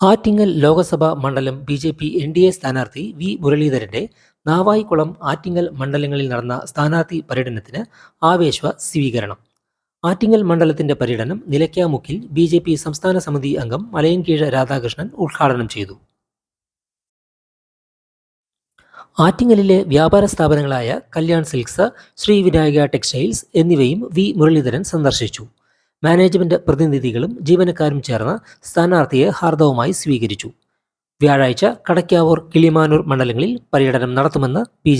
ആറ്റിങ്ങൽ ലോകസഭാ മണ്ഡലം B J P N D A സ്ഥാനാർത്ഥി V മുരളീധരന്റെ നാവായിക്കുളം ആറ്റിങ്ങൽ മണ്ഡലങ്ങളിൽ നടന്ന സ്ഥാനാർത്ഥി പര്യടനത്തിന് ആവേശ സ്വീകരണം. ആറ്റിങ്ങൽ മണ്ഡലത്തിന്റെ പര്യടനം നിലയ്ക്കാമുക്കിൽ ബി ജെ പി സംസ്ഥാന സമിതി അംഗം മലയൻകീഴ് രാധാകൃഷ്ണൻ ഉദ്ഘാടനം ചെയ്തു. ആറ്റിങ്ങലിലെ വ്യാപാര സ്ഥാപനങ്ങളായ കല്യാൺ സിൽക്സ് ശ്രീ വിനായക ടെക്സ്റ്റൈൽസ് എന്നിവയും വി മുരളീധരൻ സന്ദർശിച്ചു. മാനേജ്മെന്റ് പ്രതിനിധികളും ജീവനക്കാരും ചേർന്ന് സ്ഥാനാർത്ഥിയെ ഹാർദവുമായി സ്വീകരിച്ചു. വ്യാഴാഴ്ച കടയ്ക്കാവൂർ കിളിമാനൂർ മണ്ഡലങ്ങളിൽ പര്യടനം നടത്തുമെന്ന് ബി